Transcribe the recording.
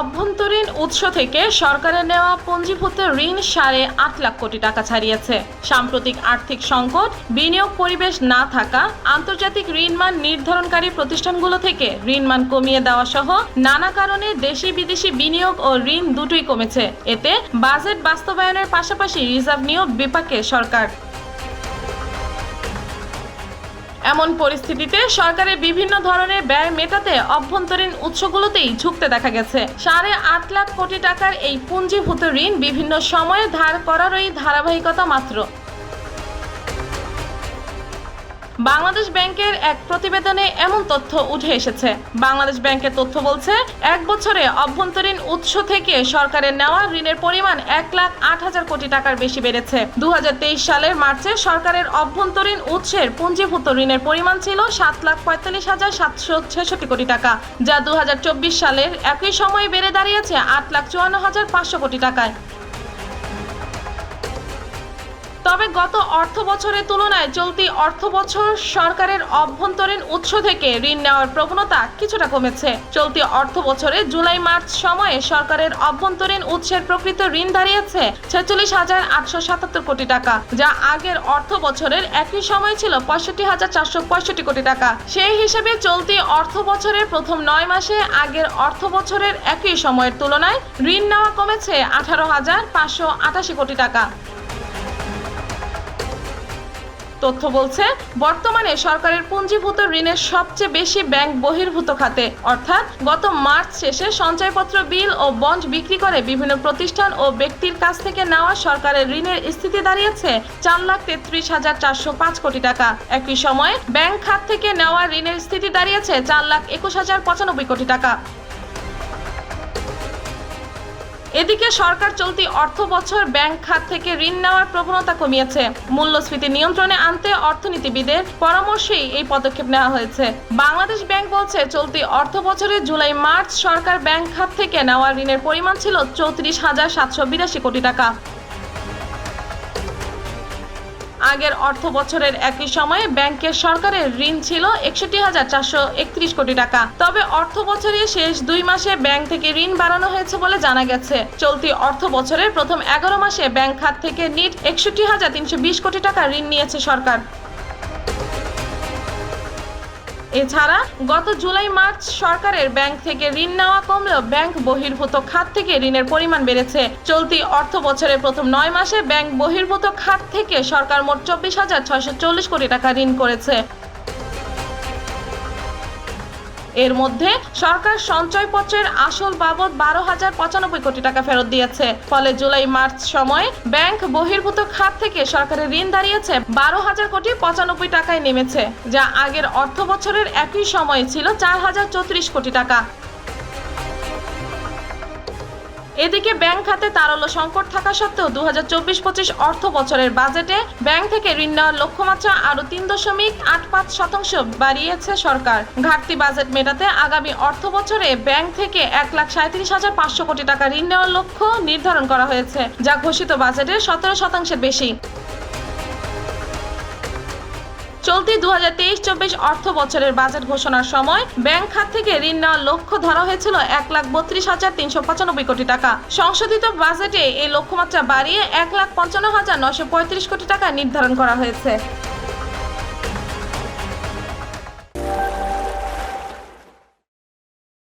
অভ্যন্তরীণ উৎস থেকে সরকারের নেওয়া পুঞ্জীভূত ঋণ সাড়ে আট লাখ কোটি টাকা ছাড়িয়েছে। সাম্প্রতিক আর্থিক সংকট, বিনিয়োগ পরিবেশ না থাকা, আন্তর্জাতিক ঋণ মান নির্ধারণকারী প্রতিষ্ঠানগুলো থেকে ঋণ মান কমিয়ে দেওয়া সহ নানা কারণে দেশি বিদেশি বিনিয়োগ ও ঋণ দুটোই কমেছে। এতে বাজেট বাস্তবায়নের পাশাপাশি রিজার্ভ নিয়েও বিপাকে সরকার। এমন পরিস্থিতিতে সরকারের বিভিন্ন ধরনের ব্যয় মেটাতে অভ্যন্তরীণ উৎসগুলোতেই ঝুঁকতে দেখা গেছে। সাড়ে আট লাখ কোটি টাকার এই পুঞ্জীভূত ঋণ বিভিন্ন সময়ে ধার করারই ধারাবাহিকতা মাত্র। বাংলাদেশ ব্যাংকের এক প্রতিবেদনে এমন তথ্য উঠে এসেছে। বাংলাদেশ ব্যাংকের তথ্য বলছে, এক বছরে অভ্যন্তরীণ উৎস থেকে সরকারের নেওয়া ঋণের পরিমাণ এক লাখ আট হাজার কোটি টাকার বেশি বেড়েছে। দু হাজার তেইশ সালের মার্চে সরকারের অভ্যন্তরীণ উৎসের পুঞ্জীভূত ঋণের পরিমাণ ছিল সাত লাখ পঁয়তাল্লিশ হাজার সাতশো ছেষট্টি কোটি টাকা, যা দু হাজার চব্বিশ সালের একই সময়ে বেড়ে দাঁড়িয়েছে আট লাখ চুয়ান্ন হাজার পাঁচশো কোটি টাকায়। তবে গত অর্থ বছরের তুলনায় চলতি অর্থ বছর সরকারের অভ্যন্তরীণ উৎস থেকে ঋণ নেওয়ার প্রবণতা কিছুটা কমেছে। চলতি অর্থ বছরে জুলাই, মার্চ সময়ে সরকারের অভ্যন্তরীণ উৎসের প্রকৃত ঋণ দাঁড়িয়েছে ছেচল্লিশ হাজার আটশো সাতাত্তর কোটি টাকা, যা আগের অর্থ বছরের একই সময় ছিল পঁয়ষট্টি হাজার চারশো পঁয়ষট্টি কোটি টাকা। সেই হিসেবে চলতি অর্থ বছরের প্রথম নয় মাসে আগের অর্থ বছরের একই সময়ের তুলনায় ঋণ নেওয়া কমেছে আঠারো হাজার পাঁচশো আটাশি কোটি টাকা। তথ্য বলছে, বর্তমানে সরকারের পুঞ্জীভূত ঋণের সবচেয়ে বেশি ব্যাংক বহির্ভূত খাতে। অর্থাৎ গত মার্চ শেষে সঞ্চয়পত্র বিল ও বন্ড বিক্রি করে বিভিন্ন প্রতিষ্ঠান ও ব্যক্তির কাছ থেকে নেওয়া সরকারের ঋণের স্থিতি দাঁড়িয়েছে চার লাখ তেত্রিশ হাজার চারশো পাঁচ কোটি টাকা। একই সময়ে ব্যাংক খাত থেকে নেওয়া ঋণের স্থিতি দাঁড়িয়েছে চার লাখ একুশ হাজার পঁচানব্বই কোটি টাকা। এদিকে সরকার চলতি অর্থ বছর ব্যাংক খাত থেকে ঋণ নেওয়ার প্রবণতা কমিয়েছে। মূল্যস্ফীতি নিয়ন্ত্রণে আনতে অর্থনীতিবিদের পরামর্শেই এই পদক্ষেপ নেওয়া হয়েছে। বাংলাদেশ ব্যাংক বলছে, চলতি অর্থ বছরে জুলাই, মার্চ সরকার ব্যাংক খাত থেকে নেওয়া ঋণের পরিমাণ ছিল চৌত্রিশ হাজার সাতশো বিরাশি কোটি টাকা। আগের অর্থ বছরের একই সময়ে ব্যাংকের সরকারের ঋণ ছিল একষট্টি হাজার চারশো একত্রিশ কোটি টাকা। তবে অর্থ বছরের শেষ দুই মাসে ব্যাংক থেকে ঋণ বাড়ানো হয়েছে বলে জানা গেছে। চলতি অর্থ বছরের প্রথম এগারো মাসে ব্যাংক খাত থেকে নিট একষট্টি হাজার তিনশো বিশ কোটি টাকা ঋণ নিয়েছে সরকার। এছাড়া গত জুলাই, মার্চ সরকারের ব্যাংক থেকে ঋণ নেওয়া কমলেও ব্যাংক বহির্ভূত খাত থেকে ঋণের পরিমাণ বেড়েছে। চলতি অর্থ বছরের প্রথম নয় মাসে ব্যাংক বহির্ভূত খাত থেকে সরকার মোট চব্বিশ হাজার ছয়শো চল্লিশ কোটি টাকা ঋণ করেছে। এর মধ্যে সরকার সঞ্চয়পত্রের আসল বাবদ বারো হাজার পঁচানব্বই কোটি টাকা ফেরত দিয়েছে। ফলে জুলাই মার্চ সময়ে ব্যাংক বহির্ভূত খাত থেকে সরকারের ঋণ দাঁড়িয়েছে বারো হাজার কোটি পঁচানব্বই টাকায় নেমেছে, যা আগের অর্থ বছরের একই সময় ছিল চার হাজার চৌত্রিশ কোটি টাকা। এদিকে ব্যাংক খাতে তারল্য সংকট থাকা সত্ত্বেও দু হাজার চব্বিশ পঁচিশ অর্থ বছরের বাজেটে ব্যাংক থেকে ঋণ নেওয়ার লক্ষ্যমাত্রা আরও তিন দশমিক আট পাঁচ শতাংশ বাড়িয়েছে সরকার। ঘাটতি বাজেট মেটাতে আগামী অর্থ বছরে ব্যাংক থেকে এক লাখ সাঁত্রিশ হাজার পাঁচশো কোটি টাকা ঋণ নেওয়ার লক্ষ্য নির্ধারণ করা হয়েছে, যা ঘোষিত বাজেটের সতেরো শতাংশের বেশি। চলতি দু হাজার তেইশ চব্বিশ অর্থ বছরের বাজেট ঘোষণার সময় ব্যাংক খাত থেকে ঋণ নেওয়ার লক্ষ্য ধরা হয়েছিল এক লাখ বত্রিশ হাজার তিনশো পঁচানব্বই কোটি টাকা। সংশোধিত বাজেটে এই লক্ষ্যমাত্রা বাড়িয়ে এক লাখ পঞ্চান্ন হাজার নশো পঁয়ত্রিশ কোটি টাকা নির্ধারণ করা হয়েছে।